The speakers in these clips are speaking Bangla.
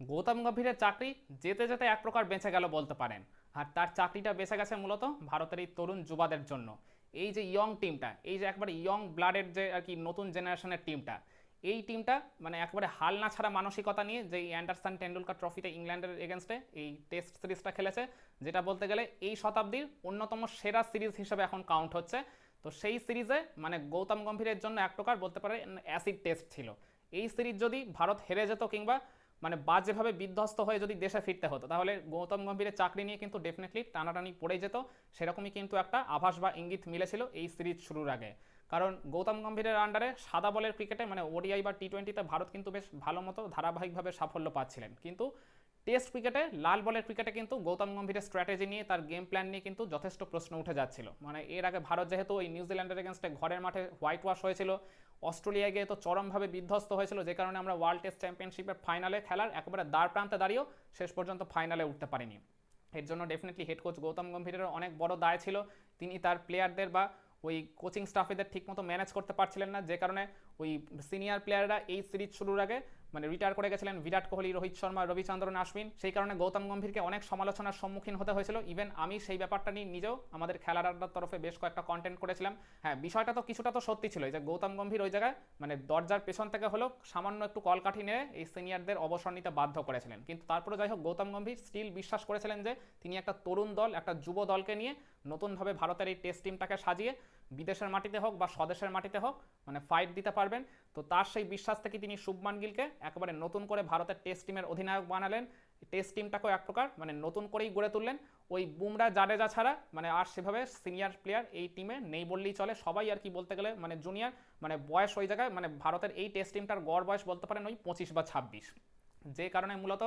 গৌতম গম্ভীরের চাকরি যেতে যেতে এক প্রকার বেঁচে গেল বলতে পারেন। আর তার চাকরিটা বেঁচে গেছে মূলত ভারতের এই তরুণ যুবাদের জন্য। এই যে ইয়ং টিমটা এই যে একবারে ইয়ং ব্লাডের যে আর কি নতুন জেনারেশনের টিমটা এই টিমটা মানে একবারে হাল না ছাড়া মানসিকতা নিয়ে যে অ্যান্ডারসন টেন্ডুলকার ট্রফিতে ইংল্যান্ডের এগেনস্টে এই টেস্ট সিরিজটা খেলেছে, যেটা বলতে গেলে এই শতাব্দীর অন্যতম সেরা সিরিজ হিসেবে এখন কাউন্ট হচ্ছে। তো সেই সিরিজে মানে গৌতম গম্ভীরের জন্য এক প্রকার বলতে পারে অ্যাসিড টেস্ট ছিল। এই সিরিজ যদি ভারত হেরে যেত কিংবা মানে বাজেভাবে বিধ্বস্ত হয়ে যদি দেশে ফিরতে হতো, তাহলে গৌতম গম্ভীরের চাকরি নিয়ে কিন্তু ডেফিনেটলি টানাটানি পড়ে যেত। সেরকমই কিন্তু একটা আভাস বা ইঙ্গিত মিলেছিল এই সিরিজ শুরুর আগে। কারণ গৌতম গম্ভীরের আন্ডারে সাদা বলের ক্রিকেটে মানে ওডিআই বা টি টোয়েন্টিতে ভারত কিন্তু বেশ ভালো মতো ধারাবাহিকভাবে সাফল্য পাচ্ছিলেন। কিন্তু টেস্ট ক্রিকেটে, লাল বলের ক্রিকেটে কিন্তু গৌতম গম্ভীরের স্ট্র্যাটেজি নিয়ে, তার গেম প্ল্যান নিয়ে কিন্তু যথেষ্ট প্রশ্ন উঠে যাচ্ছিল। মানে এর আগে ভারত যেহেতু ওই নিউজিল্যান্ডের এগেনস্টে ঘরের মাঠে হোয়াইট ওয়াশ হয়েছিল, অস্ট্রেলিয়ায় গিয়ে তো চরমভাবে বিধ্বস্ত হয়েছিল, যে কারণে আমরা ওয়ার্ল্ড টেস্ট চ্যাম্পিয়নশিপের ফাইনালে খেলার একেবারে দ্বার প্রান্তে দাঁড়িয়েও শেষ পর্যন্ত ফাইনালে উঠতে পারিনি। এর জন্য ডেফিনেটলি হেড কোচ গৌতম গম্ভীরের অনেক বড় দায় ছিল। তিনি তার প্লেয়ারদের বা ওই কোচিং স্টাফেদের ঠিকমতো ম্যানেজ করতে পারছিলেন না, যে কারণে ওই সিনিয়র প্লেয়াররা এই সিরিজ শুরুর আগে মানে রিটায়ার করে গেছিলেন বিরাট কোহলি, রোহিত শর্মা, রবিচন্দ্রন, আশ্বিন। সেই কারণে গৌতম গম্ভীরকে অনেক সমালোচনার সম্মুখীন হতে হয়েছিল। ইভেন আমি সেই ব্যাপারটা নিয়ে নিজেও আমাদের খেলার তরফে বেশ কয়েকটা কন্টেন্ট করেছিলাম। হ্যাঁ বিষয়টা তো কিছুটা তো সত্যি ছিল। যে গৌতম গম্ভীর ওই জায়গায় মানে দরজার পেছন থেকে হলেও সামান্য একটু কলকাঠি নিয়ে এই সিনিয়রদের অবসর নিতে বাধ্য করেছিলেন। কিন্তু তারপরে যাই হোক, গৌতম গম্ভীর স্টিল বিশ্বাস করেছিলেন যে তিনি একটা তরুণ দল, একটা যুব দলকে নিয়ে নতুনভাবে ভারতের এই টেস্ট টিমটাকে সাজিয়ে বিদেশের মাটিতে হোক বা স্বদেশের মাটিতে হোক মানে ফাইট দিতে পারবেন। তো তার সেই বিশ্বাস থেকে তিনি শুভমান গিলকে একেবারে নতুন করে ভারতের টেস্ট টিমের অধিনায়ক বানালেন। টেস্ট টিমটাকেও এক প্রকার মানে নতুন করেই গড়ে তুললেন। ওই বুমরা জাডেজা ছাড়া মানে আর সেভাবে সিনিয়র প্লেয়ার এই টিমে নেই বললেই চলে। সবাই আর কি বলতে গেলে মানে জুনিয়র মানে বয়স ওই জায়গায় মানে ভারতের এই টেস্ট টিমটার গড় বয়স বলতে পারেন ওই পঁচিশ বা ছাব্বিশ। যে কারণে মূলত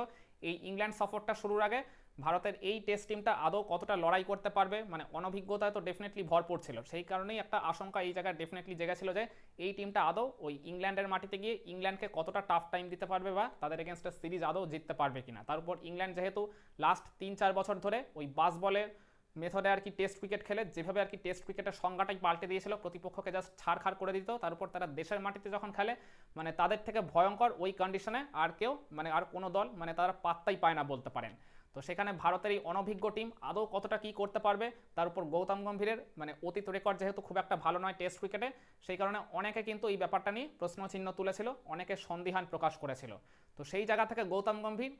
এই ইংল্যান্ড সফরটা শুরুর আগে ভারতের এই টেস্ট টিমটা আদৌ কতটা লড়াই করতে পারবে? মানে অনভিজ্ঞতায় তো ডেফিনেটলি ভরপুর ছিল। সেই কারণেই একটা আশঙ্কা এই জায়গায় ডেফিনেটলি জেগেছিল যে, এই টিমটা আদৌ ওই ইংল্যান্ডের মাটিতে গিয়ে ইংল্যান্ডকে কতটা টাফ টাইম দিতে পারবে বা তাদের এগেনস্টে সিরিজ আদৌ জিততে পারবে কিনা। তার উপর ইংল্যান্ড যেহেতু লাস্ট তিন চার বছর ধরে ওই বাস বলের মেথডে আর কি টেস্ট ক্রিকেট খেলে, যেভাবে আর কি টেস্ট ক্রিকেটের সংজ্ঞাটাই পাল্টে দিয়েছিল, প্রতিপক্ষকে জাস্ট ছাড়খাড় করে দিত, তার উপর তারা দেশের মাটিতে যখন খেলে মানে তাদের থেকে ভয়ঙ্কর ওই কন্ডিশনে আর কেউ মানে আর কোনো দল মানে তারা পাত্তাই পায় না বলতে পারেন। তো সেখানে ভারতের এই অনভিজ্ঞ টিম আদৌ কতটা কি করতে পারবে, তার উপর গৌতম গম্ভীরের মানে অতীত রেকর্ড যেহেতু খুব একটা ভালো নয় টেস্ট ক্রিকেটে সেই কারণে অনেকে কিন্তু এই ব্যাপারটা নিয়ে প্রশ্নচিহ্ন তুলেছিল, অনেকে সন্দিহান প্রকাশ করেছিল। তো সেই জায়গা থেকে গৌতম গম্ভীর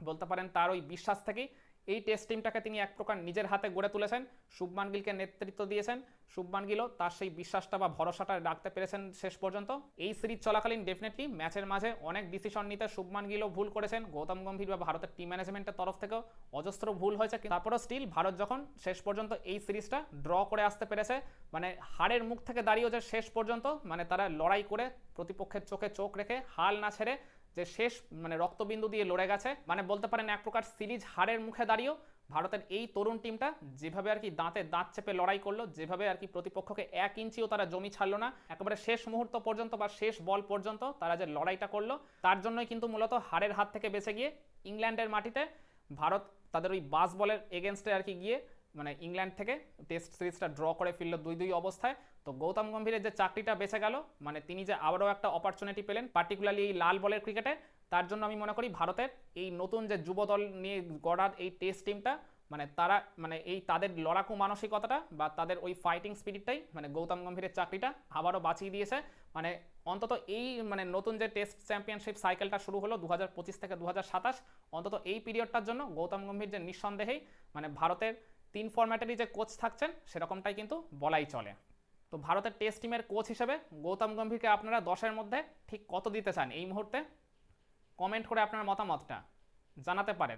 বলতে পারেন তার ওই বিশ্বাস থেকেই এই টেস্ট টিমটাকে তিনি এক প্রকার নিজের হাতে গড়ে তুলেছেন। শুভমান গিলকে নেতৃত্ব দিয়েছেন। শুভমান গিলও তার সেই বিশ্বাসটা বা ভরসাটা রাখতে পেরেছেন শেষ পর্যন্ত। এই সিরিজ চলাকালীন ডেফিনেটলি ম্যাচের মাঝে অনেক ডিসিশন নিতে শুভমান গিলও ভুল করেছেন। গৌতম গম্ভীর বা ভারতের টিম ম্যানেজমেন্টের তরফ থেকেও অজস্র ভুল হয়েছে তারপরেও স্টিল ভারত যখন শেষ পর্যন্ত এই সিরিজটা ড্র করে আসতে পেরেছে মানে হারের মুখ থেকে দাঁড়িয়েও যে শেষ পর্যন্ত মানে তারা লড়াই করে প্রতিপক্ষের চোখে চোখ রেখে হাল না ছেড়ে যে শেষ মানে রক্তবিন্দু দিয়ে লড়ে গেছে মানে বলতে পারেন এক প্রকার সিরিজ হারের মুখে দাঁড়িয়েও ভারতের এই তরুণ টিমটা যেভাবে আর কি দাঁতে দাঁত চেপে লড়াই করল, যেভাবে আর কি প্রতিপক্ষকে এক ইঞ্চিও তারা জমি ছাড়লো না, একেবারে শেষ মুহূর্ত পর্যন্ত বা শেষ বল পর্যন্ত তারা যে লড়াইটা করল, তার জন্যই কিন্তু মূলত হারের হাত থেকে বেঁচে গিয়ে ইংল্যান্ডের মাটিতে ভারত তাদের ওই বাস বলের এগেনস্টে আর কি গিয়ে মানে ইংল্যান্ড থেকে টেস্ট সিরিজটা ড্র করে ফিরল দুই দুই অবস্থায়। তো গৌতম গম্ভীরের যে চাকরিটা বেঁচে গেল মানে তিনি যে আবারও একটা অপরচুনিটি পেলেন পার্টিকুলারলি এই লাল বলের ক্রিকেটে তার জন্য আমি মনে করি ভারতের এই নতুন যে যুব দল নিয়ে গড়ার এই টেস্ট টিমটা মানে তারা মানে এই তাদের লড়াকু মানসিকতাটা বা তাদের ওই ফাইটিং স্পিরিটটাই মানে গৌতম গম্ভীরের চাকরিটা আবারও বাঁচিয়ে দিয়েছে। মানে অন্তত এই মানে নতুন যে টেস্ট চ্যাম্পিয়নশিপ সাইকেলটা শুরু হলো দু হাজার পঁচিশ থেকে দু হাজার সাতাশ, অন্তত এই পিরিয়ডটার জন্য গৌতম গম্ভীর যে নিঃসন্দেহেই মানে ভারতের তিন ফরম্যাটেরই যে কোচ থাকছেন, সেরকমটাই কিন্তু বলাই চলে। তো ভারতের টেস্ট টিমের কোচ হিসেবে গৌতম গম্ভীরকে আপনারা দশের মধ্যে ঠিক কত দিতে চান? এই মুহূর্তে কমেন্ট করে আপনার মতামতটা জানাতে পারেন।